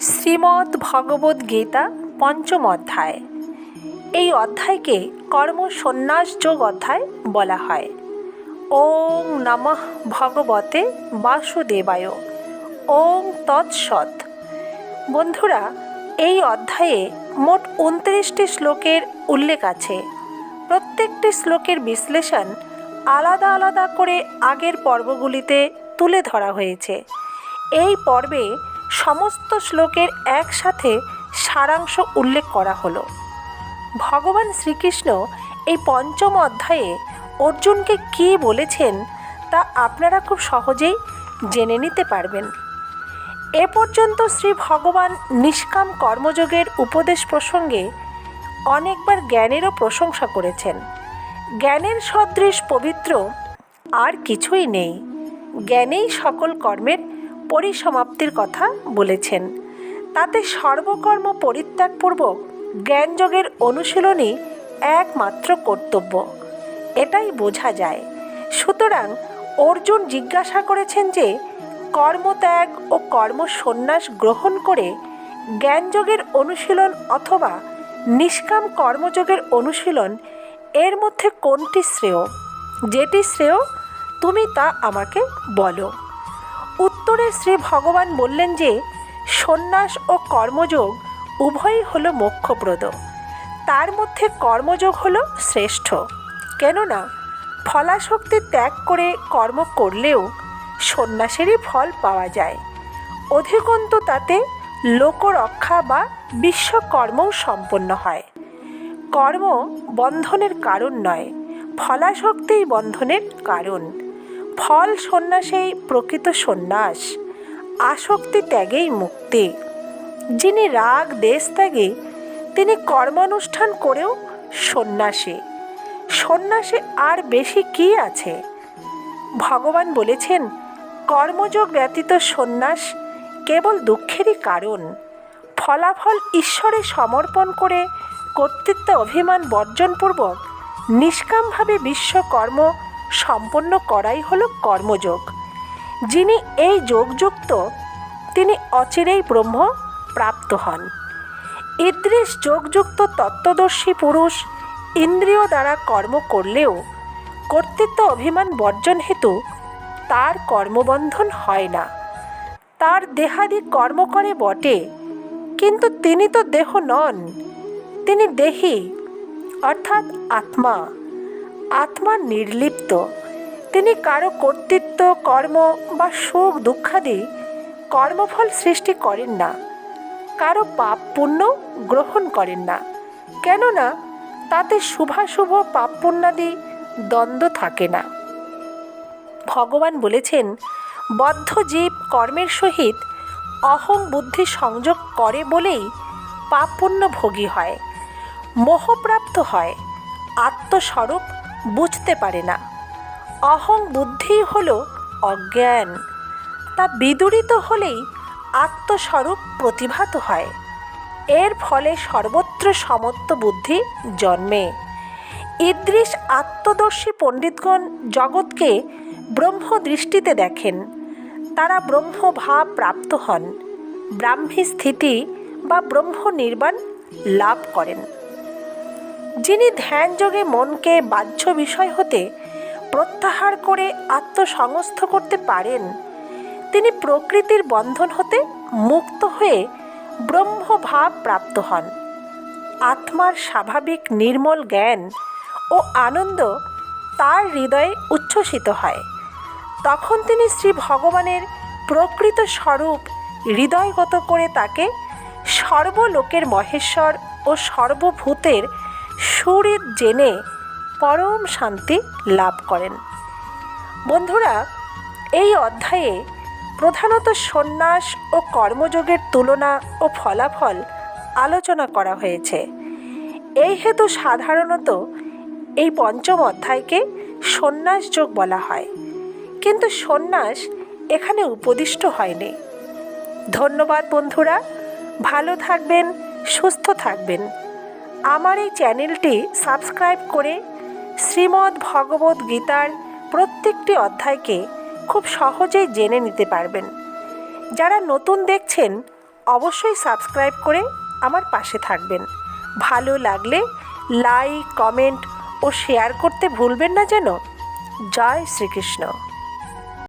শ্রীমদ্ ভগবদ্ গীতা পঞ্চম অধ্যায়। এই অধ্যায়কে কর্ম সন্ন্যাস যোগ অধ্যায় বলা হয়। ওং নমঃ ভগবতে বাসুদেবায়। ওং তৎসৎ। বন্ধুরা, এই অধ্যায়ে মোট উনত্রিশটি শ্লোকের উল্লেখ আছে। প্রত্যেকটি শ্লোকের বিশ্লেষণ আলাদা আলাদা করে আগের পর্বগুলিতে তুলে ধরা হয়েছে। এই পর্বে সমস্ত শ্লোকের একসাথে সারাংশ উল্লেখ করা হলো। ভগবান শ্রীকৃষ্ণ এই পঞ্চম অধ্যায়ে অর্জুনকে কী বলেছেন তা আপনারা খুব সহজেই জেনে নিতে পারবেন। এ পর্যন্ত শ্রী ভগবান নিষ্কাম কর্মযোগের উপদেশ প্রসঙ্গে অনেকবার জ্ঞানেরও প্রশংসা করেছেন। জ্ঞানের সদৃশ পবিত্র আর কিছুই নেই। জ্ঞানেই সকল কর্মের পরিসমাপ্তির কথা বলেছেন। তাতে সর্বকর্ম পরিত্যাগপূর্বক জ্ঞানযোগের অনুশীলনই একমাত্র কর্তব্য। এটাই বোঝা যায়। সুতরাং অর্জুন জিজ্ঞাসা করেছেন যে, কর্মত্যাগ ও কর্মসন্ন্যাস গ্রহণ করে জ্ঞানযোগের অনুশীলন অথবা নিষ্কাম কর্মযোগের অনুশীলন এর মধ্যে কোনটি শ্রেয়? যেটি শ্রেয়, তুমি তা আমাকে বলো। উত্তরে শ্রী ভগবান বললেন যে, সন্ন্যাস ও কর্মযোগ উভয়ই হলো মোক্ষপ্রদ। তার মধ্যে কর্মযোগ হলো শ্রেষ্ঠ। কেননা, ফলাশক্তি ত্যাগ করে কর্ম করলেও সন্ন্যাসেরই ফল পাওয়া যায়। অধিকন্ত তাতে লোকরক্ষা বা বিশ্বকর্মও সম্পন্ন হয়। কর্ম বন্ধনের কারণ নয়, ফলাশক্তিই বন্ধনের কারণ। ফল সন্ন্যাসেই প্রকৃত সন্ন্যাস, আসক্তি ত্যাগেই মুক্তি। যিনি রাগ, দেশ ত্যাগে, তিনি কর্মানুষ্ঠান করেও সন্ন্যাসী। সন্ন্যাসে আর বেশি কি আছে? ভগবান বলেছেন, কর্মযোগ ব্যতীত সন্ন্যাস কেবল দুঃখেরই কারণ। ফলাফল ঈশ্বরে সমর্পণ করে কর্তৃত্ব অভিমান বর্জনপূর্বক নিষ্কামভাবে বিশ্বকর্ম সম্পন্ন করাই হলো কর্মযোগ। যিনি এই যোগযুক্ত, তিনি অচিরেই ব্রহ্ম প্রাপ্ত হন। ইদ্রিস যোগযুক্ত তত্ত্বদর্শী পুরুষ ইন্দ্রিয় দ্বারা কর্ম করলেও কর্তৃত্ব অভিমান বর্জন হেতু তার কর্মবন্ধন হয় না। তার দেহাদি কর্ম করে বটে, কিন্তু তিনি তো দেহ নন। তিনি দেহি, অর্থাৎ আত্মা। আত্মা নির্লিপ্ত। তিনি কারও কর্তৃত্ব, কর্ম বা সুখ দুঃখাদি কর্মফল সৃষ্টি করেন না। কারও পাপ পুণ্য গ্রহণ করেন না। কেননা তাতে শুভাশুভ পাপ পুণ্যাদি দ্বন্দ্ব থাকে না। ভগবান বলেছেন, বদ্ধ জীব কর্মের সহিত অহং বুদ্ধি সংযোগ করে বলেই পাপ পুণ্য ভোগী হয় মোহপ্রাপ্ত হয়, আত্মস্বরূপ বুঝতে পারে না। অহং বুদ্ধি হল অজ্ঞান। তা বিদুরিত হলেই আত্মস্বরূপ প্রতিভাত হয়। এর ফলে সর্বত্র সমত্ব বুদ্ধি জন্মে। ইদ্রিস আত্মদর্শী পণ্ডিতগণ জগৎকে ব্রহ্ম দৃষ্টিতে দেখেন। তারা ব্রহ্মভাব প্রাপ্ত হন। ব্রাহ্মী স্থিতি বা ব্রহ্ম নির্বাণ লাভ করেন। যিনি ধ্যানযোগে মনকে বাহ্য বিষয় হতে প্রত্যাহার করে আত্মসংস্থ করতে পারেন, তিনি প্রকৃতির বন্ধন হতে মুক্ত হয়ে ব্রহ্মভাব প্রাপ্ত হন। আত্মার স্বাভাবিক নির্মল জ্ঞান ও আনন্দ তার হৃদয়ে উচ্ছ্বসিত হয়। তখন তিনি শ্রী ভগবানের প্রকৃত স্বরূপ হৃদয়গত করে তাকে সর্বলোকের মহেশ্বর ও সর্বভূতের সুরিত জেনে পরম শান্তি লাভ করেন। বন্ধুরা, এই অধ্যায়ে প্রধানত সন্ন্যাস ও কর্মযোগের তুলনা ও ফলাফল আলোচনা করা হয়েছে। এই হেতু সাধারণত এই পঞ্চম অধ্যায়কে সন্ন্যাস যোগ বলা হয়। কিন্তু সন্ন্যাস এখানে উপদিষ্ট হয়নি। ধন্যবাদ বন্ধুরা, ভালো থাকবেন, সুস্থ থাকবেন। আমার এই চ্যানেলটি সাবস্ক্রাইব করে শ্রীমদ্ ভগবদ্ গীতার প্রত্যেকটি অধ্যায়কে খুব সহজেই জেনে নিতে পারবেন। যারা নতুন দেখছেন, অবশ্যই সাবস্ক্রাইব করে আমার পাশে থাকবেন। ভালো লাগলে লাইক, কমেন্ট ও শেয়ার করতে ভুলবেন না যেন। জয় শ্রীকৃষ্ণ।